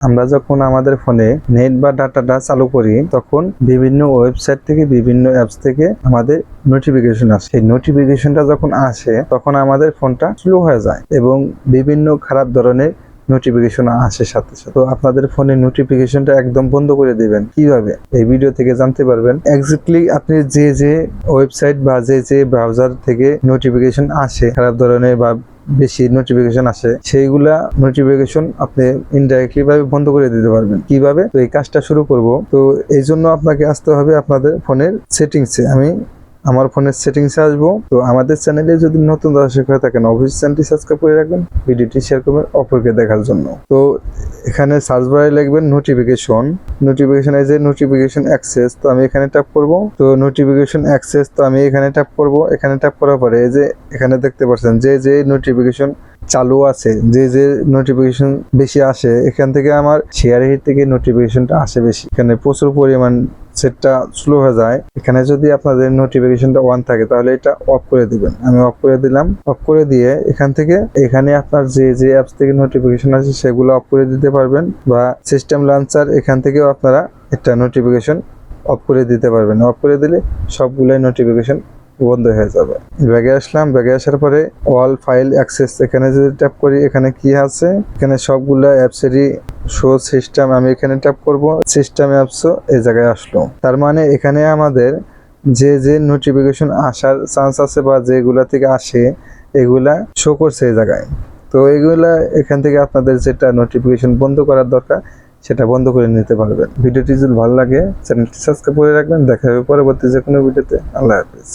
আমরা যখন আমাদের ফোনে নেট বা ডাটাটা চালু করি, তখন বিভিন্ন ওয়েবসাইট থেকে, বিভিন্ন অ্যাপস থেকে আমাদের নোটিফিকেশন আসে। সেই নোটিফিকেশনটা যখন আসে, তখন আমাদের ফোনটা স্লো হয়ে যায় এবং বিভিন্ন খারাপ ধরনের নোটিফিকেশন আসে সাথে সাথে। তো আপনাদের ফোনে নোটিফিকেশনটা একদম বন্ধ করে দেবেন। কীভাবে? এই ভিডিও থেকে জানতে পারবেন। এক্স্যাক্টলি আপনি যে যে ওয়েবসাইট বা যে যে ব্রাউজার থেকে নোটিফিকেশন আসে, খারাপ ধরনের বা বেশি নোটিফিকেশন আসে, সেইগুলা নোটিফিকেশন আপনি ইনডাইরেক্টলি ভাবে বন্ধ করে দিতে পারবেন। কীভাবে? তো এই কাজটা শুরু করব। তো এই জন্য আপনাকে আসতে হবে আপনাদের ফোনের সেটিংসে আমি আমার ফোনের সেটিংসে আসব। তো আমাদের চ্যানেলে যদি নতুন দর্শক হয়ে থাকেন, অবশ্যই চ্যানেলটি সাবস্ক্রাইব করে রাখবেন, ভিডিওটি শেয়ার করবেন অপরকে দেখার জন্য। তো এখানে সার্চ বারে লিখবেন নোটিফিকেশন নোটিফিকেশন এই যে নোটিফিকেশন অ্যাক্সেস তো আমি এখানে ট্যাপ করব। তো নোটিফিকেশন অ্যাক্সেস তো আমি এখানে ট্যাপ করব। এখানে ট্যাপ করার পরে এই যে এখানে দেখতে পাচ্ছেন, যে যে নোটিফিকেশন চালু আছে, যে যে নোটিফিকেশন বেশি আসে, এখান থেকে আমার শেয়ার হিট থেকে নোটিফিকেশনটা আসে বেশি। এখানে প্রচুর পরিমাণ সেটটা স্লো হয়ে যায়, এখানে যদি আপনাদের নোটিফিকেশনটা অন থাকে, তাহলে এটা অফ করে দিবেন। আমি অফ করে দিলাম। অফ করে দিয়ে এখান থেকে এখানে আপনার যে যে অ্যাপস থেকে নোটিফিকেশন আছে সেগুলো অফ করে দিতে পারবেন বা সিস্টেম লঞ্চার এখান থেকেও আপনারা একটা নোটিফিকেশন অফ করে দিতে পারবেন। অফ করে দিলে সবগুলোই নোটিফিকেশন বন্ধ হয়ে যাবে। ব্যাগে আসলাম, ব্যাগে আসার পরে অল ফাইল অ্যাক্সেস এখানে যদি ট্যাপ করি, এখানে কি আছে? এখানে সবগুলা অ্যাপসেরই শো সিস্টেম আমি এখানে ট্যাপ করব। সিস্টেম অ্যাপসও এই জায়গায় আসলো। তার মানে এখানে আমাদের যে যে নোটিফিকেশন আসার চান্স আছে বা যেগুলা থেকে আসে, এগুলা শো করছে এই জায়গায়। তো এগুলা এখান থেকে আপনাদের যেটা নোটিফিকেশন বন্ধ করার দরকার, সেটা বন্ধ করে নিতে পারবেন। ভিডিওটি যদি ভালো লাগে চ্যানেলটি সাবস্ক্রাইব করে রাখবেন। দেখা হবে পরবর্তী যে কোনো ভিডিওতে। আল্লাহ হাফিজ।